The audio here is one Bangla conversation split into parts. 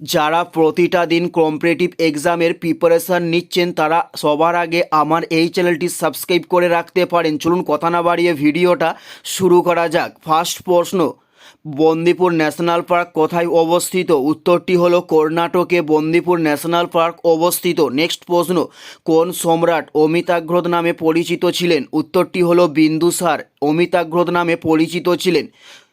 যারা প্রতিটা দিন কম্পিটিটিভ এক্সামের প্রিপারেশান নিচ্ছেন, তারা সবার আগে আমার এই চ্যানেলটি সাবস্ক্রাইব করে রাখতে পারেন। চলুন কথা না বাড়িয়ে ভিডিওটা শুরু করা যাক। ফার্স্ট প্রশ্ন, বন্দিপুর ন্যাশনাল পার্ক কোথায় অবস্থিত? উত্তরটি হল কর্ণাটকে বন্দিপুর ন্যাশনাল পার্ক অবস্থিত। নেক্সট প্রশ্ন, কোন সম্রাট অমিতাগ্রদ নামে পরিচিত ছিলেন? উত্তরটি হল বিন্দুসার, অমিতাগ্রদ নামে পরিচিত ছিলেন।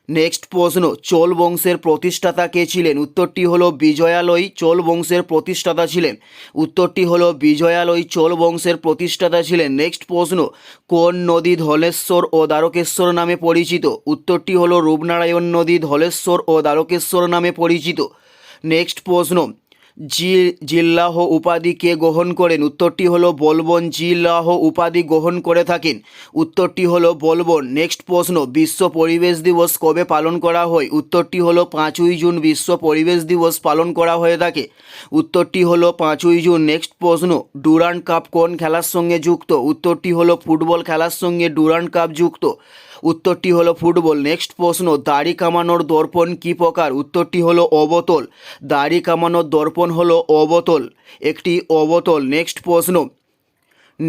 নেক্সট প্রশ্ন, চোল বংশের প্রতিষ্ঠাতা কে ছিলেন? উত্তরটি হলো বিজয়ালয় চোল বংশের প্রতিষ্ঠাতা ছিলেন। উত্তরটি হলো বিজয়ালয় চোল বংশের প্রতিষ্ঠাতা ছিলেন। নেক্সট প্রশ্ন, কোন নদী ধলেশ্বর ও দ্বারকেশ্বর নামে পরিচিত? উত্তরটি হলো রূপনারায়ণ নদী ধলেশ্বর ও দ্বারকেশ্বর নামে পরিচিত। নেক্সট প্রশ্ন জিল্লাহ উপাধি কে গ্রহণ করেন? উত্তরটি হলো বলবন। জিল্লাহ উপাধি গ্রহণ করে থাকেন। উত্তরটি হলো বলবন। নেক্সট প্রশ্ন, বিশ্ব পরিবেশ দিবস কবে পালন করা হয়? উত্তরটি হলো পাঁচই জুন, বিশ্ব পরিবেশ দিবস পালন করা হয়ে থাকে। উত্তরটি হলো পাঁচই জুন। নেক্সট প্রশ্ন, ডুরান্ড কাপ কোন খেলার সঙ্গে যুক্ত? উত্তরটি হলো ফুটবল খেলার সঙ্গে ডুরান্ড কাপ যুক্ত। উত্তরটি হলো ফুটবল। নেক্সট প্রশ্ন, দাড়ি কামানোর দর্পণ কী প্রকার? উত্তরটি হলো অবতল। দাড়ি কামানোর দর্পণ হলো অবতল। একটি অবতল। নেক্সট প্রশ্ন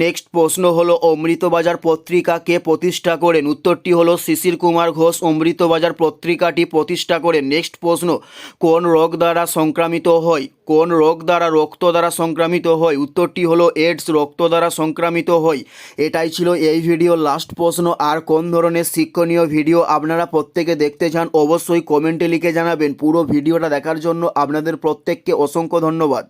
নেক্সট প্রশ্ন হলো অমৃতবাজার পত্রিকা কে প্রতিষ্ঠা করেন। উত্তরটি হলো শিশির কুমার ঘোষ অমৃতবাজার পত্রিকাটি প্রতিষ্ঠা করেন। নেক্সট প্রশ্ন, কোন রোগ দ্বারা সংক্রামিত হয়? কোন রোগ দ্বারা রক্ত দ্বারা সংক্রামিত হয়? উত্তরটি হলো এডস রক্ত দ্বারা সংক্রামিত হয়। এটাই ছিল এই ভিডিও লাস্ট প্রশ্ন। আর কোন ধরনের শিক্ষণীয় ভিডিও আপনারা প্রত্যেকে দেখতে চান, অবশ্যই কমেন্টে লিখে জানাবেন। পুরো ভিডিওটা দেখার জন্য আপনাদের প্রত্যেককে অসংখ্য ধন্যবাদ।